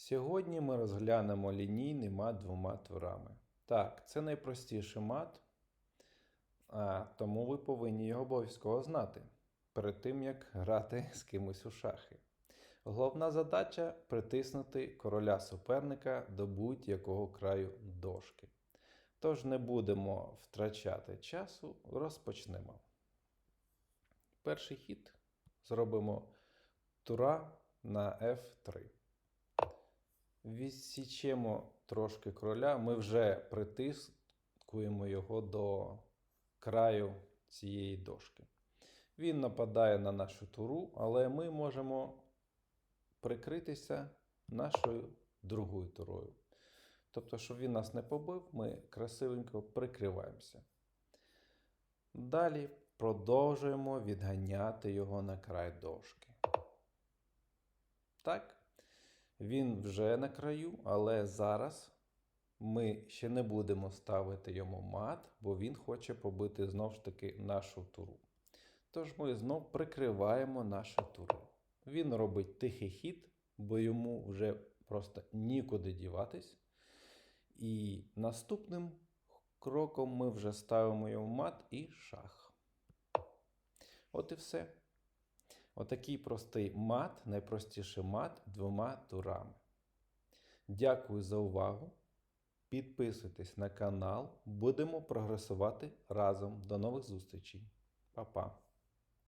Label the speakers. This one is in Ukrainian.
Speaker 1: Сьогодні ми розглянемо лінійний мат двома творами. Так, це найпростіший мат, а, тому ви повинні його обов'язково знати перед тим, як грати з кимось у шахи. Головна задача притиснути короля суперника до будь-якого краю дошки. Тож не будемо втрачати часу, розпочнемо. Перший хід зробимо тура на F3. Відсічемо трошки короля, ми вже притискуємо його до краю цієї дошки. Він нападає на нашу туру, але ми можемо прикритися нашою другою турою. Тобто, щоб він нас не побив, ми красивенько прикриваємося. Далі продовжуємо відганяти його на край дошки. Так, він вже на краю, але зараз ми ще не будемо ставити йому мат, бо він хоче побити знову ж таки нашу туру. Тож ми знов прикриваємо нашу туру. Він робить тихий хід, бо йому вже просто нікуди діватись. І наступним кроком ми вже ставимо йому мат і шах. От і все. Отакий простий мат, найпростіший мат двома турами. Дякую за увагу. Підписуйтесь на канал. Будемо прогресувати разом. До нових зустрічей. Па-па.